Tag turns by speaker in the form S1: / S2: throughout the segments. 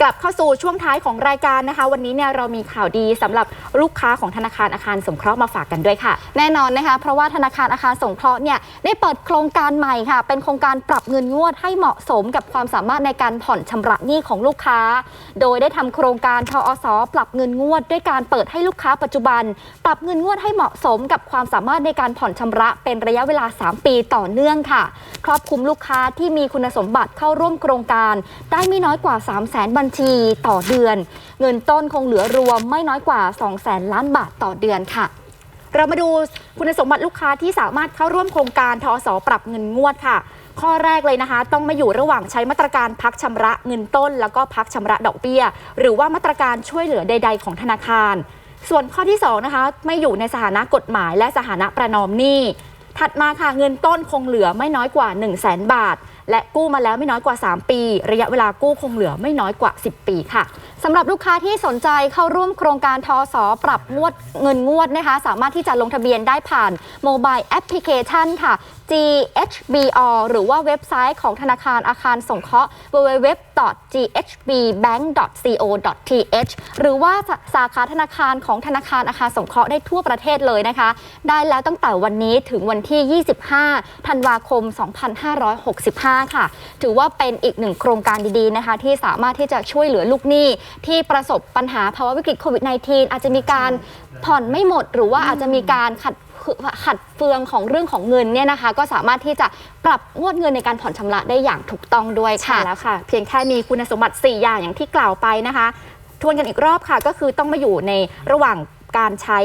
S1: กลับเข้าสู่ช่วงท้ายของรายการนะคะ วันนี้เนี่ยเรามีข่าวดีสำหรับลูกค้าของธนาคารอาคารสงเคราะห์มาฝากกันด้วยค่ะ
S2: แน่นอนนะคะเพราะว่าธนาคารอาคารสงเคราะห์เนี่ยได้เปิดโครงการใหม่ค่ะ เป็นโครงการปรับเงินงวดให้เหมาะสมกับความสามารถในการผ่อนชำระหนี้ของลูกค้า โดยได้ทำโครงการทอสปรับเงินงวด ด้วยการเปิดให้ลูกค้าปัจจุบัน ปรับเงินงวดให้เหมาะสมกับความสามารถในการผ่อนชำระ เป็นระยะเวลา 3 ปีต่อเนื่องค่ะ ครอบคลุมลูกค้าที่มีคุณสมบัติเข้าร่วมโครงการ ได้ไม่น้อยกว่า 3 0 0แสนบัญชีต่อเดือน เงินต้นคงเหลือรวมไม่น้อยกว่า 2 0 0แสนล้านบาทต่อเดือนค่ะ
S1: เรามาดูคุณสมบัติลูกค้าที่สามารถเข้าร่วมโครงการทอสอปรับเงินงวดค่ะ ข้อแรกเลยนะคะ ต้องมาอยู่ระหว่างใช้มาตรการพักชำระเงินต้น แล้วก็พักชำระดอกเบี้ย หรือว่ามาตรการช่วยเหลือใด ๆ ของธนาคาร ส่วนข้อที่สองนะคะไม่อยู่ในสถานะกฎหมายและสถานะประนอมหนี้ถัดมาค่ะเงินต้นคงเหลือไม่น้อยกว่า 1 0 0 0 0แสนบาท และกู้มาแล้วไม่น้อยกว่า 3 ปี ระยะเวลากู้คงเหลือไม่น้อยกว่า 10 ปีค่ะ
S2: สำหรับลูกค้าที่สนใจเข้าร่วมโครงการทอสอปรับงวดเงินงวดนะคะ สามารถที่จะลงทะเบียนได้ผ่านโมบายแอปพลิเคชันค่ะ GHBO หรือว่าเว็บไซต์ของธนาคารอาคารสงเคราะห์ www.ghbbank.co.th หรือว่าสาขาธนาคารของธนาคารอาคารสงเคราะห์ได้ทั่วประเทศเลยนะคะ ได้แล้วตั้งแต่วันนี้ถึงวันที่ 25 ธันวาคม 2565ค่ะ ถือว่าเป็นอีกหนึ่งโครงการดีๆนะคะ ที่สามารถที่จะช่วยเหลือลูกหนี้ ที่ประสบปัญหาภาวะวิกฤตโควิด -19 อาจจะมีการผ่อนไม่หมด หรือว่าอาจจะมีการขัดขัดเฟืองของเรื่องของเงินเนี่ยนะคะ ก็สามารถที่จะปรับงวดเงินในการผ่อนชำระได้อย่างถูกต้องด้วย
S1: ใช่
S2: ค่ะ
S1: แล้วค่ะ เพียงแค่มีคุณสมบัติ 4 อย่างอย่างที่กล่าวไปนะคะ ทวนกันอีกรอบค่ะ ก็คือต้องมาอยู่ในระหว่าง การใช้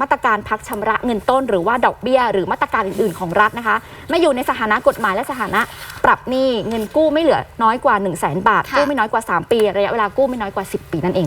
S1: มาตรการพักชำระเงินต้น หรือว่าดอกเบี้ย หรือมาตรการอื่นๆของรัฐนะคะไม่อยู่ในสถานะกฎหมายและสถานะปรับหนี้เงินกู้ไม่เหลือน้อยกว่า 1 0 0 0 0แบาท
S2: ค่ะ
S1: กู้ไม่น้อยกว่า 3 ปี ระยะเวลากู้ไม่น้อยกว่า 10 ปีนั่นเอง